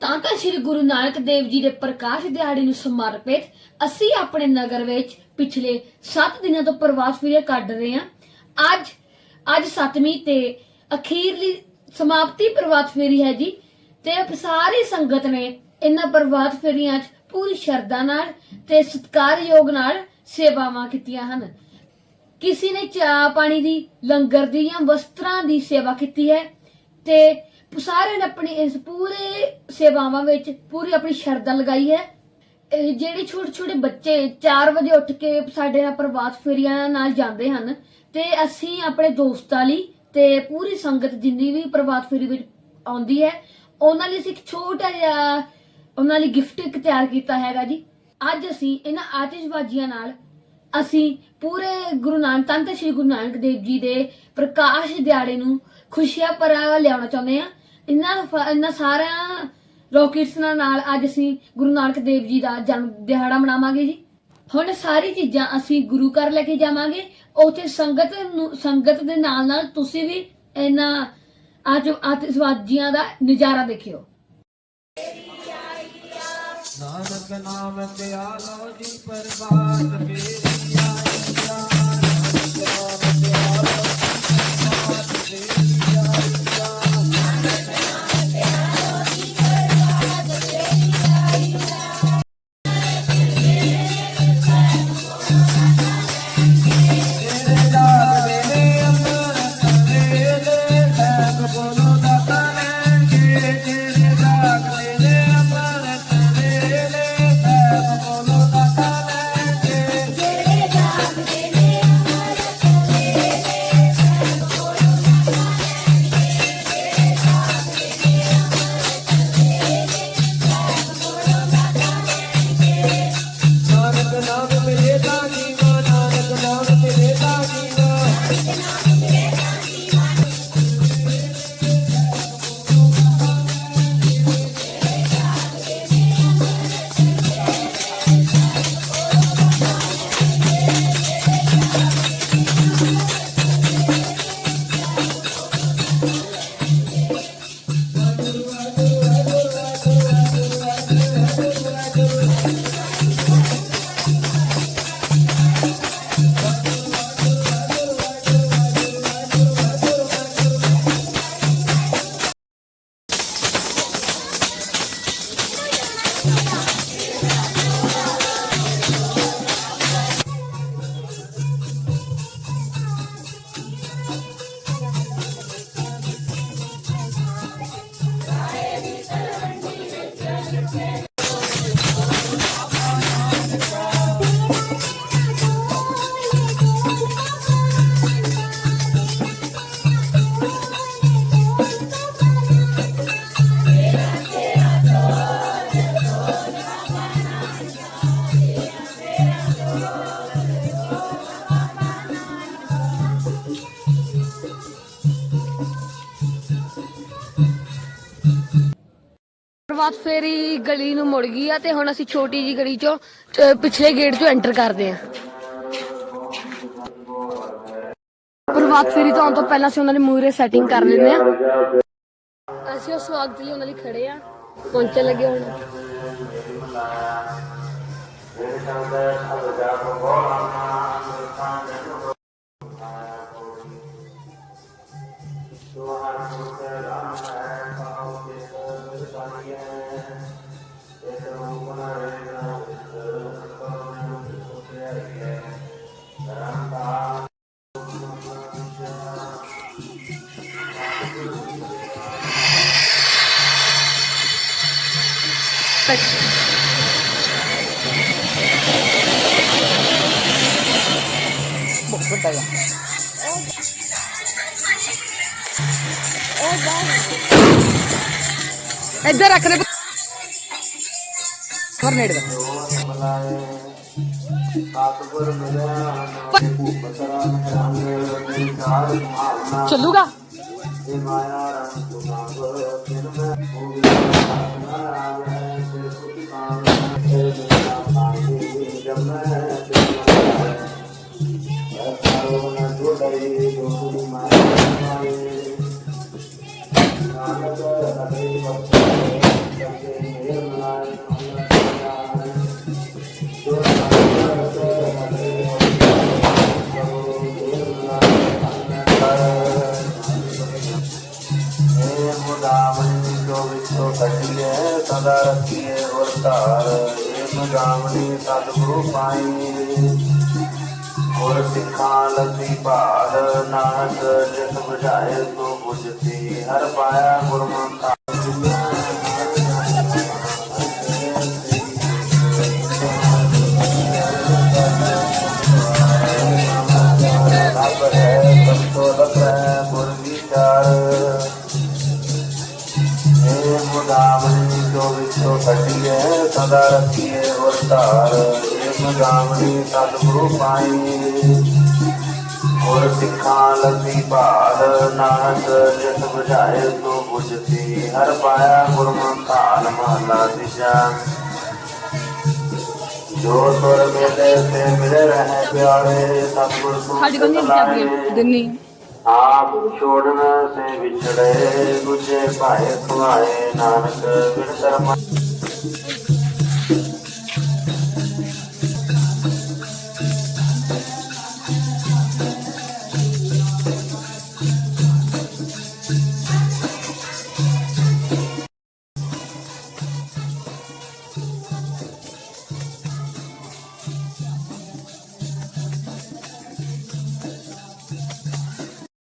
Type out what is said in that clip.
ਤਾਂ ਤਾਂ ਸ੍ਰੀ ਗੁਰੂ ਨਾਨਕ ਦੇਵ ਜੀ ਦੇ ਪ੍ਰਕਾਸ਼ ਦਿਹਾੜੀ ਨੂੰ ਸਮਰਪਿਤ ਅਸੀਂ ਆਪਣੇ ਨਗਰ ਵਿੱਚ ਪਿਛਲੇ 7 ਦਿਨਾਂ ਤੋਂ ਪ੍ਰਵਾਸ ਵੀਰੇ ਕੱਢ ਰਹੇ ਹਾਂ। ਅੱਜ ਅੱਜ 7ਵੀਂ ਤੇ ਅਖੀਰਲੀ ਸਮਾਪਤੀ ਪ੍ਰਵਾਸ ਫੇਰੀ ਹੈ ਜੀ ਤੇ ਸਾਰੀ ਸੰਗਤ ਨੇ ਇਹਨਾਂ ਪ੍ਰਵਾਸ ਫੇਰੀਆਂ 'ਚ ਪੂਰੀ ਸ਼ਰਧਾ ਨਾਲ ਤੇ ਸਤਿਕਾਰਯੋਗ ਨਾਲ ਸੇਵਾਵਾਂ ਕੀਤੀਆਂ ਹਨ। ਕਿਸੇ ਨੇ ਚਾਹ ਪਾਣੀ ਦੀ, ਲੰਗਰ ਦੀ ਜਾਂ ਵਸਤਰਾਂ ਦੀ ਸੇਵਾ ਕੀਤੀ ਹੈ ਤੇ ਸਾਰਿਆਂ ਨੇ ਆਪਣੀ ਇਸ ਪੂਰੇ ਸੇਵਾਵਾਂ ਵਿੱਚ ਪੂਰੀ ਆਪਣੀ ਸ਼ਰਧਾ ਲਗਾਈ ਹੈ। ਇਹ ਜਿਹੜੇ ਛੋਟੇ ਛੋਟੇ ਬੱਚੇ 4 ਵਜੇ ਉੱਠ ਕੇ ਸਾਡੇ ਨਾਲ ਪ੍ਰਵਾਸ ਫੇਰੀਆਂ ਨਾਲ ਜਾਂਦੇ ਹਨ ਤੇ ਅਸੀਂ ਆਪਣੇ ਦੋਸਤਾਂ ਲਈ ਤੇ ਪੂਰੀ ਸੰਗਤ ਜਿੰਨੀ ਵੀ ਪ੍ਰਵਾਸ ਫੇਰੀ ਵਿੱਚ ਆਉਂਦੀ ਹੈ, ਉਹਨਾਂ ਲਈ ਅਸੀਂ ਇੱਕ ਛੋਟਾ ਜਿਹਾ ਉਹਨਾਂ ਲਈ ਗਿਫਟ ਇੱਕ ਤਿਆਰ ਕੀਤਾ ਹੈਗਾ ਜੀ। ਅੱਜ ਅਸੀਂ ਇਹਨਾਂ ਆਤਿਸ਼ਬਾਜ਼ੀਆਂ ਨਾਲ ਅਸੀਂ ਪੂਰੇ ਗੁਰੂ ਨਾਨਕ, ਤਨ ਸ੍ਰੀ ਗੁਰੂ ਨਾਨਕ ਦੇਵ ਜੀ ਦੇ ਪ੍ਰਕਾਸ਼ ਦਿਹਾੜੇ ਨੂੰ ਖੁਸ਼ੀਆਂ ਭਰਾ ਲਿਆਉਣਾ ਚਾਹੁੰਦੇ ਹਾਂ। ਇਹਨਾਂ ਫ- ਇਹਨਾਂ ਸਾਰਿਆਂ ਰੌਕੇਟਸ ਨਾਲ ਅੱਜ ਅਸੀਂ ਗੁਰੂ ਨਾਨਕ ਦੇਵ ਜੀ ਦਾ ਜਨਮ ਦਿਹਾੜਾ ਮਨਾਵਾਂਗੇ ਜੀ। ਹੁਣ ਸਾਰੀ ਚੀਜ਼ਾਂ ਅਸੀਂ ਗੁਰੂ ਘਰ ਲੈ ਕੇ ਜਾਵਾਂਗੇ। ਉੱਥੇ ਸੰਗਤ ਨੂੰ, ਸੰਗਤ ਦੇ ਨਾਲ ਨਾਲ ਤੁਸੀਂ ਵੀ ਇਹਨਾਂ ਅੱਜ ਆਤਿਸ਼ਬਾਜ਼ੀਆਂ ਦਾ ਨਜ਼ਾਰਾ ਦੇਖਿਓ। ਨਾਨਕ ਨਾਮ ਤੇ ਆਲੋ ਜੀ ਪਰਵਾਤ ਮੇਰੀ ਨਾਨਕ ਨਾਮ ਪ੍ਰਵਾਸ ਫੇਰੀ ਗਲੀ ਨੂੰ ਮੁੜ ਗਈ ਆ ਤੇ ਹੁਣ ਅਸੀਂ ਛੋਟੀ ਜੀ ਗਲੀ ਚੋਂ, ਅਹ, ਪਿਛਲੇ ਗੇਟ ਚੋਂ ਐਂਟਰ ਕਰਦੇ ਆ। ਪ੍ਰਭਾਤ ਫੇਰੀ ਤੋਂ ਆਉਣ ਤੋਂ ਪਹਿਲਾਂ ਅਸੀਂ ਉਹਨਾਂ ਦੇ ਮੂਹਰੇ ਸੈਟਿੰਗ ਕਰ ਲੈਂਦੇ ਆ। ਅਸੀਂ ਉਸ ਸਵਾਗਤ ਲਈ ਉਹਨਾਂ ਲਈ ਖੜੇ ਆ। ਪਹੁੰਚਣ ਲੱਗੇ ਹੁਣ। ਇੱਧਰ ਰੱਖ ਦੇ ਹੋਰ ਨੇੜੇ ਦਾ ਚੱਲੂਗਾ ਇਹ ਮਾਇਆ ਰੰਗ ਸੁਨਾਵ ਫਿਰ ਮੈਂ ਹੋ ਗਿਆ ਸਦਾ ਰੱਖੀਏ ਔਰ ਧਾਰ ਇਹ ਮਗਾਵਣੀ ਸਤਿਗੁਰੂ ਪਾਈ ਔਰ ਸਿੱਖਾਂ ਲੱਗੀ ਭਾਰ ਨਾਨਕ ਜਿਸ ਬੁਝਾਏ ਸੋ ਬੁਝਤੀ, ਹਰ ਪਾਇਆ ਗੁਰਮੁਖ ਕੱਢੀਏ ਸਦਾ ਰੱਖੀਏ ਗੁਰ ਧਾਰ ਇਹ ਮੁਦਾਮਣੀ ਸਤਿਗੁਰੂ ਪਾਈ ਗੁਰ ਸਿੱਖਾਂ ਲਸੀ ਭਾਲ ਨਾਨਕ ਜਿਸ ਬੁਝਾਏ ਸੋ ਬੁਝਤੀ ਹਰ ਪਾਇਆ ਗੁਰਮੁਖਾਨ ਮਹਲਾ ਦਿਸ਼ਾ ਜੋ ਸੁਰ ਮਿਲੇ ਤੇ ਮਿਲੇ ਰਹੇ ਪਿਆਰੇ ਸਤਿਗੁਰ ਸੁਖ ਸਾਡੇ ਕੋਲ ਨਹੀਂ ਲਾਏ। ਦਿੰਨੀ ਆਪ ਛੋੜਨ ਸੇ ਵਿਛੜੇ